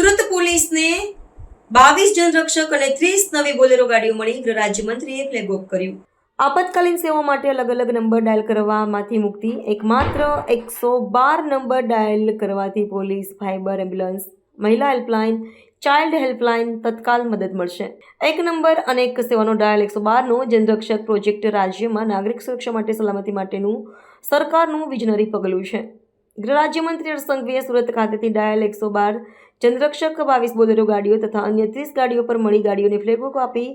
સુરત પોલીસને બાવીસ જનરક્ષક અને ત્રીસ નવી બોલેરો ગાડીઓ મળી. ગૃહ રાજ્યમંત્રીએ ફ્લેગ ઓફ કર્યું. આપતકાલીન સેવા માટે અલગ અલગ નંબર ડાયલ કરવામાંથી મુક્તિ. એકમાત્ર એકસો બાર નંબર ડાયલ કરવાથી પોલીસ ફાઇબર એમ્બ્યુલન્સ, મહિલા હેલ્પલાઇન, ચાઇલ્ડ હેલ્પલાઇન તત્કાલ મદદ મળશે. એક નંબર અને એક સેવાનો ડાયલ એકસો બારનો જનરક્ષક પ્રોજેક્ટ રાજ્યમાં નાગરિક સુરક્ષા માટે સલામતી માટેનું સરકારનું વિઝનરી પગલું છે. ગૃહ રાજ્યમંત્રી હર્ષ સંઘવીએ સુરત ખાતેથી ડાયલ એકસો બાર ચંદ્રક્ષક બાવીસ બોલેરો ગાડીઓ તથા અન્ય ત્રીસ ગાડીઓ પર મળી ગાડીઓને ફ્લેગો આપી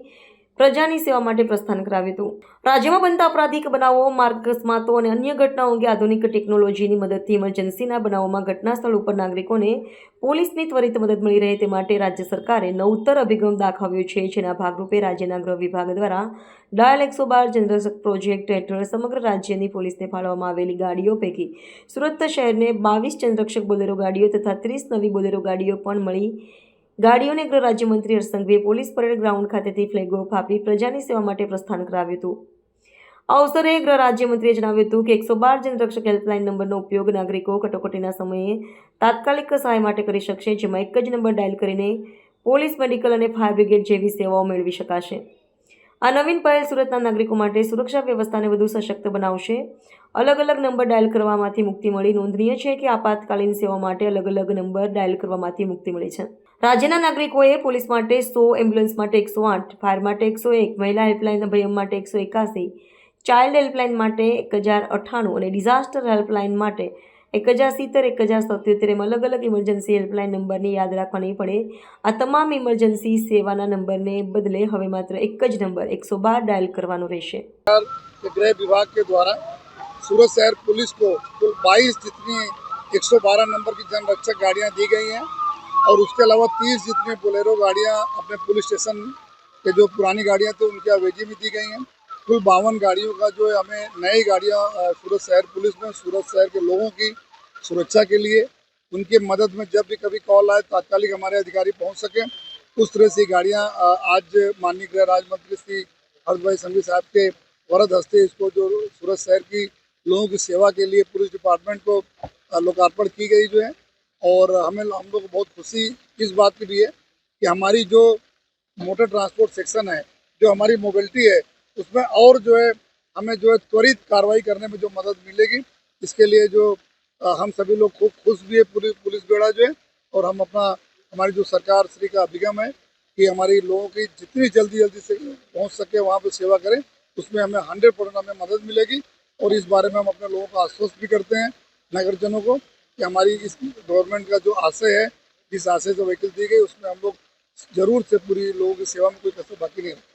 પ્રજાની સેવા માટે પ્રસ્થાન કરાવ્યું હતું. રાજ્યમાં બનતા અપરાધિક બનાવો માર્ગ અકસ્માતો અને અન્ય ઘટનાઓ અંગે આધુનિક ટેકનોલોજીની મદદથી ઇમરજન્સીના બનાવોમાં ઘટના સ્થળ ઉપર નાગરિકોને પોલીસની ત્વરિત મદદ મળી રહે તે માટે રાજ્ય સરકારે નવતર અભિગમ દાખવ્યો છે, જેના ભાગરૂપે રાજ્યના ગૃહ વિભાગ દ્વારા ડાયલ એકસો બાર જનરક્ષક પ્રોજેક્ટ હેઠળ સમગ્ર રાજ્યની પોલીસને ફાળવવામાં આવેલી ગાડીઓ પૈકી સુરત શહેરને બાવીસ જનરક્ષક બોલેરો ગાડીઓ તથા ત્રીસ નવી બોલેરો ગાડીઓ પણ મળી ગાડીઓને ગૃહ રાજ્યમંત્રી હર્ષ સંઘવીએ પોલીસ પરેડ ગ્રાઉન્ડ ખાતેથી ફ્લેગ ઓફ આપી પ્રજાની સેવા માટે પ્રસ્થાન કરાવ્યું હતું. આ અવસરે ગૃહ રાજ્યમંત્રીએ જણાવ્યું હતું કે એકસો બાર જનરક્ષક હેલ્પલાઇન નંબરનો ઉપયોગ નાગરિકો કટોકટીના સમયે તાત્કાલિક સહાય માટે કરી શકશે, જેમાં એક જ નંબર ડાયલ કરીને પોલીસ, મેડિકલ અને ફાયર બ્રિગેડ જેવી સેવાઓ મેળવી શકાશે. આ નવીન પહેલ સુરતના નાગરિકો માટે સુરક્ષા વ્યવસ્થાને વધુ સશક્ત બનાવશે. અલગ અલગ નંબર ડાયલ કરવામાંથી મુક્તિ મળી. નોંધનીય છે કે આપાતકાલીન સેવા માટે અલગ અલગ નંબર ડાયલ કરવામાંથી મુક્તિ મળી છે. રાજ્યના નાગરિકોએ પોલીસ માટે સો એમ્બ્યુલન્સ માટે એકસો આઠ, ફાયર માટે એકસો એક, મહિલા હેલ્પલાઇન અભયમ માટે એકસો એકાસી, ચાઇલ્ડ હેલ્પલાઇન માટે એક હજાર અઠ્ઠાણું અને ડિઝાસ્ટર હેલ્પલાઇન માટે એક હજાર સિત્તેર એક હજાર સત્યોતેર એમ અલગ અલગ ઇમરજન્સી હેલ્પલાઇન નંબરની યાદ રાખવા નહીં પડે આ તમામ ઇમરજન્સી સેવાના નંબરને બદલે હવે માત્ર એક જ નંબર એકસો બાર ડાયલ કરવાનો રહેશે के गृह विभाग के द्वारा सूरत शहर पुलिस को कुल 22 जितनी 112 नंबर की जनरक्षक गाड़ियां दी गई हैं और उसके अलावा 30 जितनी बोलेरो गाड़ियां अपने पुलिस स्टेशन के जो पुरानी गाड़ियां थी उनके अवेजी में दी गई हैं कुल बावन गाड़ियों का जो है हमें नई गाड़ियाँ सूरत शहर पुलिस में, सूरत शहर के लोगों की सुरक्षा के लिए उनकी मदद में जब भी कभी कॉल आए, तात्कालिक हमारे अधिकारी पहुँच सकें। उस तरह से गाड़ियाँ आज माननीय गृह राज्य मंत्री श्री हर्ष भाई संघवी साहब के वरद हस्ते इसको जो सूरत शहर की लोगों की सेवा के लिए पुलिस डिपार्टमेंट को लोकार्पण की गई जो है। और हमें, हम लोग को बहुत खुशी इस बात की भी है कि हमारी जो मोटर ट्रांसपोर्ट सेक्शन है, जो हमारी मोबिलिटी है उसमें और जो है, हमें जो है त्वरित कार्रवाई करने में जो मदद मिलेगी, इसके लिए जो हम सभी लोग खूब खुश भी है पूरी पुलिस बेड़ा जो है, और हम अपना, हमारी जो सरकार श्री का अभिगम है कि हमारी लोगों की जितनी जल्दी जल्दी से पहुँच सके, वहाँ पर सेवा करें, उसमें हमें हंड्रेड परसेंट हमें मदद मिलेगी, और इस बारे में हम अपने लोगों को आश्वस्त भी करते हैं, नगरजनों को, कि हमारी इस गवर्नमेंट का जो आशय है, जिस आशय से व्हीकल दी गई, उसमें हम लोग ज़रूर से पूरी लोगों की सेवा में कोई कसर बाकी नहीं रखें